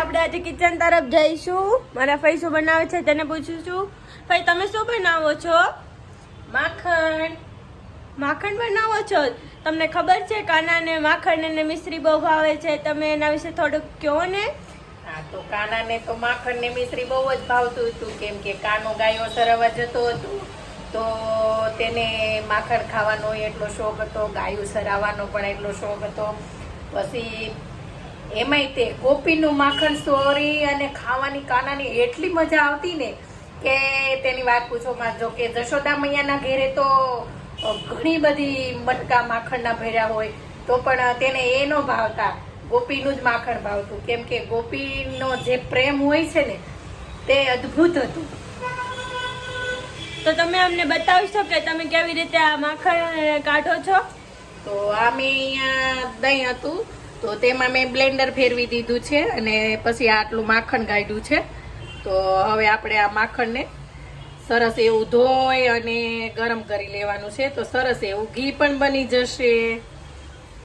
આપણે આજે કિચન તરફ જઈશું. મારા ફઈ શું બનાવે છે, તેને પૂછીશું ફઈ, તમે શું બનાવો છો? માખણ. માખણ બનાવો છો? તમને ખબર છે કાનાને માખણ અને મિશ્રી બહુ ભાવે છે. તમે એના વિશે થોડુંક કહો ને? હા, તો કાનાને તો માખણ ને મિશ્રી બહુ જ ભાવતું હતું. કેમ કે કાનો ગાયો સરવા જતો હતો, તો તેને માખણ ખાવાનો એટલો શોખ હતો, ગાયું સરાવવાનો પણ એટલો શોખ હતો. પછી એમાંય તે ગોપીનું માખણ સોરી અને ખાવાની કાનાની એટલી મજા આવતી ને કે તેની વાત પૂછો માં જો કે જશોદા મૈયાના ઘેરે તો ઘણી બધી મટકા માખણના ભર્યા હોય તો પણ તેને એ ન ભાવતા ગોપીનું જ માખણ ભાવતું. કેમ કે ગોપીનો જે પ્રેમ હોય છે ને તે અદ્ભુત હતું. તો તમે અમને બતાવશો કે તમે કેવી રીતે આ માખણ કાઢો છો? તો આ મેં અહીંયા દહીં હતું તો તેમાં મેં બ્લેન્ડર ફેરવી દીધું છે અને પછી આટલું માખણ કાઢ્યું છે. તો હવે આપણે આ માખણને સરસ એવું ધોઈ અને ગરમ કરી લેવાનું છે. તો સરસ એવું ઘી પણ બની જશે.